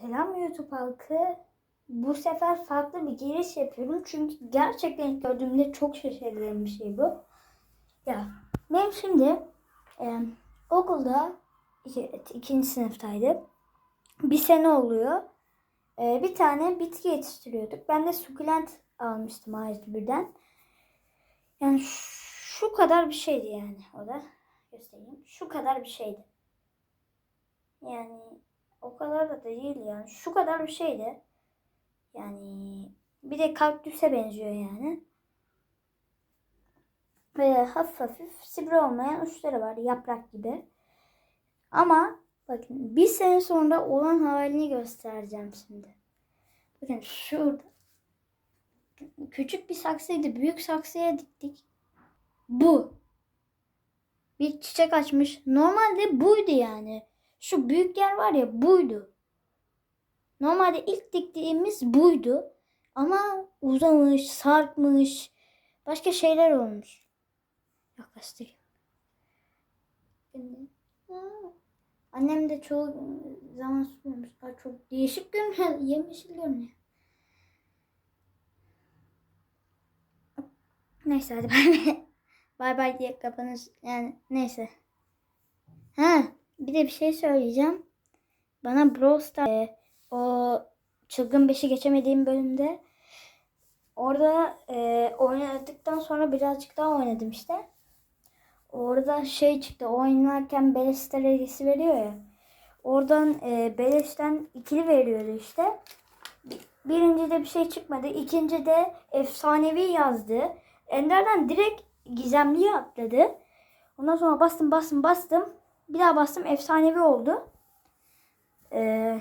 Selam YouTube halkı. Bu sefer farklı bir giriş yapıyorum. Çünkü gerçekten gördüğümde çok şaşırdığım bir şey bu. Ya benim şimdi e, okulda iki, ikinci sınıftaydım. Bir sene oluyor. E, bir tane bitki yetiştiriyorduk. Ben de sukulent almıştım A101'den. Yani şu kadar bir şeydi yani o da. Göstereyim. Şu kadar bir şeydi. Yani o kadar da değil yani. Şu kadar bir şeydi. Yani bir de kaktüse benziyor yani. Ve hafif hafif sivri olmayan uçları var yaprak gibi. Ama bakın bir sene sonra olan halini göstereceğim şimdi. Bakın şurada. Küçük bir saksıydı. Büyük saksıya diktik. Bu. Bir çiçek açmış. Normalde buydu yani. Şu büyük yer var ya buydu. Normalde ilk diktiğimiz buydu. Ama uzamış, sarkmış, başka şeyler olmuş. Aa, Annem de çoğu zaman. Aa, Çok değişik görünüyor. Yemyeşil görünüyor. Neyse hadi bay bay bay diye kapanış. Yani neyse. Ha bir de bir şey söyleyeceğim. Bana Brawl Stars e, o çılgın beşi geçemediğim bölümde orada e, oynadıktan sonra birazcık daha oynadım işte. Orada şey çıktı oynarken beleş stratejisi veriyor ya. Oradan e, beleşten ikili veriyordu işte. Bi- Birinci de bir şey çıkmadı. İkinci de efsanevi yazdı. Ender'den direkt gizemliye atladı. Ondan sonra bastım bastım bastım. Bir daha bastım efsanevi oldu. Ee,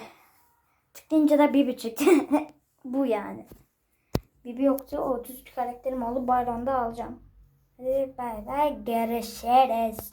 tıklayınca da Bibi çıktı. Bu yani. Bibi yoktu. O 33 karakterim oldu. Bayramda alacağım. Hadi bay. Görüşürüz.